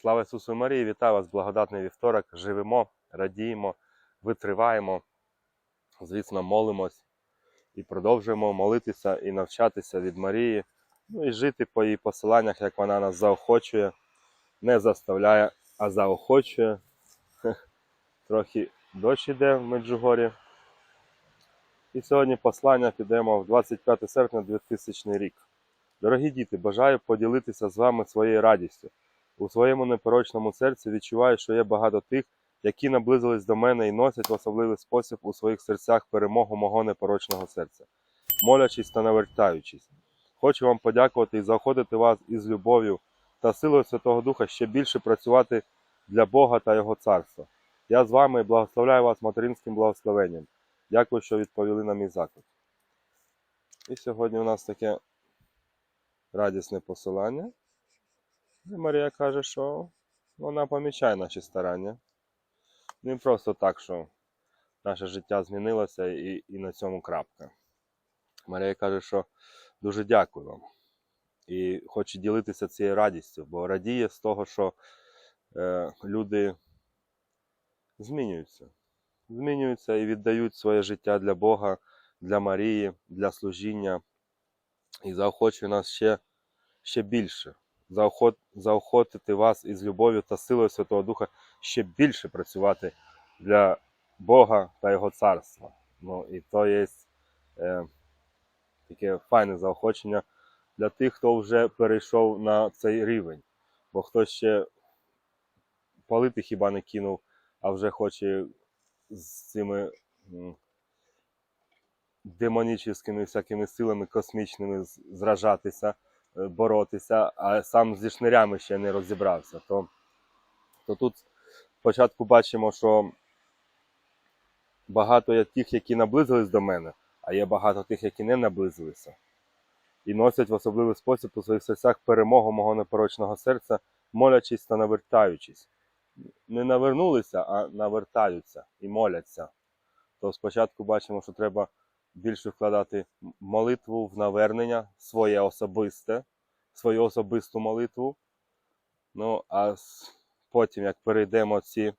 Слава Ісусу Марії! Вітаю вас, благодатний вівторок. Живемо, радіємо, витриваємо, звісно, молимось і продовжуємо молитися і навчатися від Марії, ну і жити по її посиланнях, як вона нас заохочує, не заставляє, а заохочує. Трохи дощ іде в Меджугорі. І сьогодні послання підемо в 25 серпня 2000 рік. Дорогі діти, бажаю поділитися з вами своєю радістю. У своєму непорочному серці відчуваю, що є багато тих, які наблизились до мене і носять в особливий спосіб у своїх серцях перемогу мого непорочного серця, молячись та навертаючись. Хочу вам подякувати і заохотити вас із любов'ю та силою Святого Духа ще більше працювати для Бога та Його царства. Я з вами і благословляю вас материнським благословенням. Дякую, що відповіли на мій заклик. І сьогодні у нас таке радісне посилання. І Марія каже, що вона помічає наші старання. Не просто так, що наше життя змінилося і, і на цьому крапка. Марія каже, що дуже дякую вам. І хоче ділитися цією радістю, бо радіє з того, що е, люди змінюються. Змінюються і віддають своє життя для Бога, для Марії, для служіння. І заохочує нас ще, ще більше заохотити вас із любов'ю та силою Святого Духа ще більше працювати для Бога та Його царства. Ну і то є е, таке файне заохочення для тих, хто вже перейшов на цей рівень. Бо хто ще палити хіба не кинув, а вже хоче з цими демонічними всякими силами космічними зражатися боротися, а сам зі шнирями ще не розібрався. То, то тут спочатку бачимо, що багато є тих, які наблизились до мене, а є багато тих, які не наблизилися. І носять в особливий спосіб у своїх серцях перемогу мого непорочного серця, молячись та навертаючись. Не навернулися, а навертаються і моляться. То спочатку бачимо, що треба більше вкладати молитву в навернення, своє особисте, свою особисту молитву. Ну, а потім, як перейдемо ці,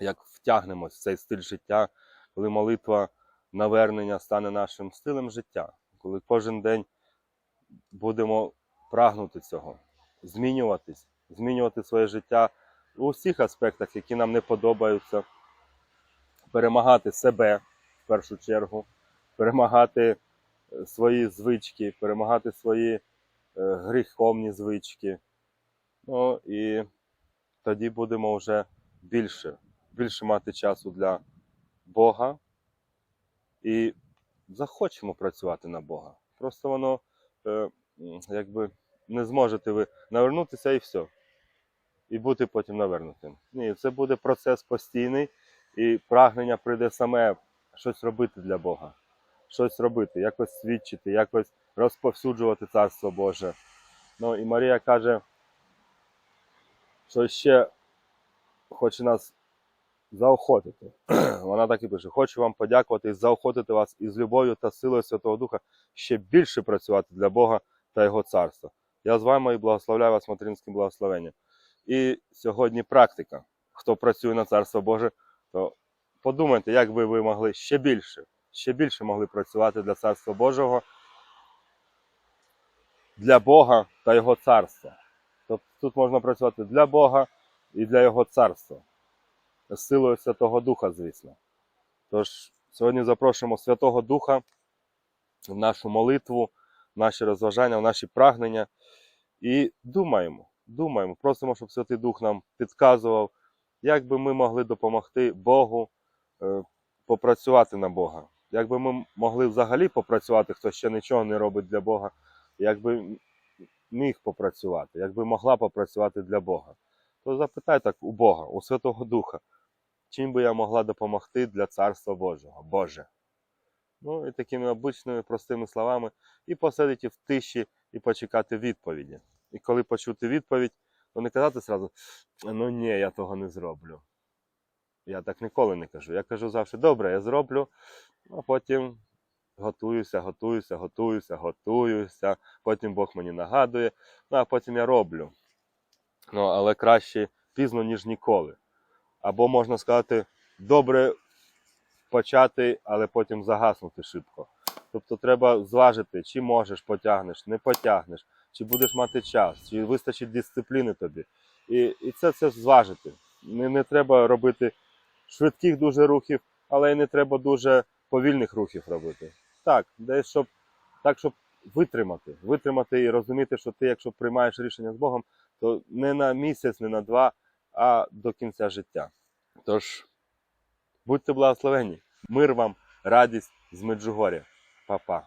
як втягнемось в цей стиль життя, коли молитва навернення стане нашим стилем життя, коли кожен день будемо прагнути цього, змінюватись, змінювати своє життя у всіх аспектах, які нам не подобаються, перемагати себе в першу чергу, перемагати е, свої звички, перемагати свої е, гріховні звички. Ну і тоді будемо вже більше, більше мати часу для Бога і захочемо працювати на Бога. Просто воно е, якби не зможете ви навернутися і все. І бути потім навернутим. Ні, це буде процес постійний, і прагнення прийде саме щось робити для Бога, щось робити, якось свідчити, якось розповсюджувати Царство Боже. Ну і Марія каже, що ще хоче нас заохотити. Вона так і пише: хочу вам подякувати і заохотити вас із любов'ю та силою Святого Духа ще більше працювати для Бога та Його царства. Я з вами і благословляю вас материнським благословенням. І сьогодні практика. Хто працює на Царство Боже, то подумайте, як би ви могли ще більше, ще більше могли працювати для Царства Божого, для Бога та Його царства. Тобто тут можна працювати для Бога і для Його царства. З силою Святого Духа, звісно. Тож сьогодні запрошуємо Святого Духа в нашу молитву, в наші розважання, в наші прагнення. І думаємо, думаємо, просимо, щоб Святий Дух нам підказував, як би ми могли допомогти Богу е, попрацювати на Бога. Як би ми могли взагалі попрацювати, хто ще нічого не робить для Бога, як би міг попрацювати, як би могла попрацювати для Бога. То запитай так у Бога, у Святого Духа, чим би я могла допомогти для Царства Божого, Боже. Ну і такими обичними простими словами, і посидіти в тиші і почекати відповіді. І коли почути відповідь, то не казати зразу, ну ні, я того не зроблю. Я так ніколи не кажу. Я кажу завжди, добре, я зроблю, а потім готуюся, готуюся, готуюся, готуюся. Потім Бог мені нагадує, ну а потім я роблю. Ну, але краще пізно, ніж ніколи. Або можна сказати, добре почати, але потім загаснути швидко. Тобто треба зважити, чи можеш потягнеш, не потягнеш, чи будеш мати час, чи вистачить дисципліни тобі. І, і це все зважити. Не, не треба робити швидких дуже рухів, але й не треба дуже повільних рухів робити. Так, десь щоб так, щоб витримати, витримати і розуміти, що ти, якщо приймаєш рішення з Богом, то не на місяць, не на два, а до кінця життя. Тож, будьте благословені, мир вам, радість з Меджугоря. Па-па.